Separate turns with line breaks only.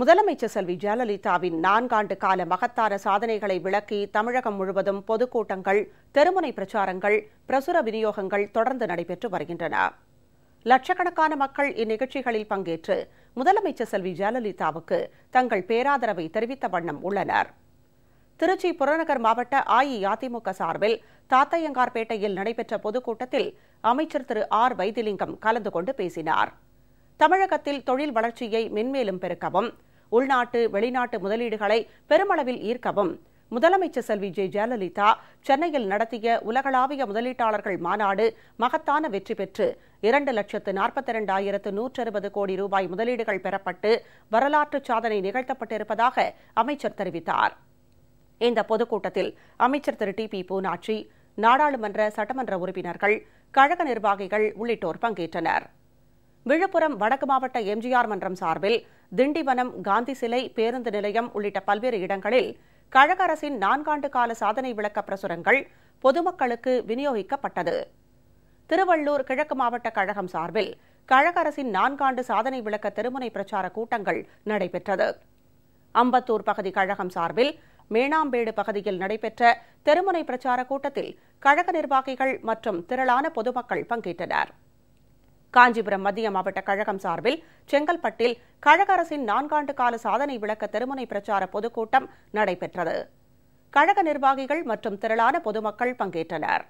முதலமைச்சர் செல்வி ஜெயலலிதாவின் நான்காண்டு கால மகத்தான சாதனைகளை விளக்கி தமிழகம் முழுவதும் பொதுக்கூட்டங்கள் தெருமுனை பிரச்சாரங்கள் பிரசுர விநியோகங்கள் தொடர்ந்து நடைபெற்று வருகின்றன. லட்சக்கணக்கான மக்கள் இந்நிகழ்ச்சிகளில் பங்கேற்று முதலமைச்சர் செல்வி ஜெயலலிதாவுக்கு தங்கள் பேராதரவை தெரிவித்த வண்ணம் உள்ளனர். திருச்சி புறநகர் மாவட்ட அஇஅதிமுக சார்பில் தாத்தையங்கார்பேட்டையில் நடைபெற்ற பொதுக்கூட்டத்தில் அமைச்சர் திரு. ஆர். வைத்திலிங்கம் கலந்து கொண்டு பேசினார். தமிழகத்தில் தொழில் வளர்ச்சியை மென்மேலும் பெருக்கவும் உள்நாட்டு வெளிநாட்டு முதலீடுகளை பெருமளவில் ஈர்க்கவும். முதலமைச்சர் செல்வி ஜெ. ஜெயலலிதா சென்னையில் நடத்திய உலகளாவிய முதலீட்டாளர்கள் மாநாடு மகத்தான வெற்றி பெற்று இரண்டு லட்சத்து நாற்பத்தி இரண்டாயிரத்து நூற்றறுபது கோடி ரூபாய் முதலீடுகள் பெறப்பட்டு வரலாற்று சாதனை நிகழ்த்தப்பட்டிருப்பதாக அமைச்சர் தெரிவித்தார். இந்த பொதுக்கூட்டத்தில் அமைச்சர் திரு. டி. பி. பூனாட்சி நாடாளுமன்ற சட்டமன்ற உறுப்பினர்கள் கழக நிர்வாகிகள் உள்ளிட்டோர் பங்கேற்றனர். விழுப்புரம் வடக்கு மாவட்ட எம்ஜிஆர் மன்றம் சார்பில் திண்டிவனம் காந்தி சிலை பேருந்து நிலையம் உள்ளிட்ட பல்வேறு இடங்களில் கழக அரசின் நான்காண்டு கால சாதனை விளக்க பிரசுரங்கள் பொதுமக்களுக்கு விநியோகிக்கப்பட்டது. திருவள்ளூர் கிழக்கு மாவட்ட கழகம் சார்பில் கழக அரசின் நான்காண்டு சாதனை விளக்க திருமுனை பிரச்சார கூட்டங்கள் நடைபெற்றது. அம்பத்தூர் பகுதி கழகம் சார்பில் மேனாம்பேடு பகுதியில் நடைபெற்ற தெருமுனை பிரச்சார கூட்டத்தில் கழக நிர்வாகிகள் மற்றும் திரளான பொதுமக்கள் பங்கேற்றனர். காஞ்சிபுரம் மத்திய மாவட்ட கழகம் சார்பில் செங்கல்பட்டில் கழக அரசின் நான்காண்டு கால சாதனை விளக்க தெருமுனை பிரச்சார பொதுக்கூட்டம் நடைபெற்றது. கழக நிர்வாகிகள் மற்றும் திரளான பொதுமக்கள் பங்கேற்றனர்.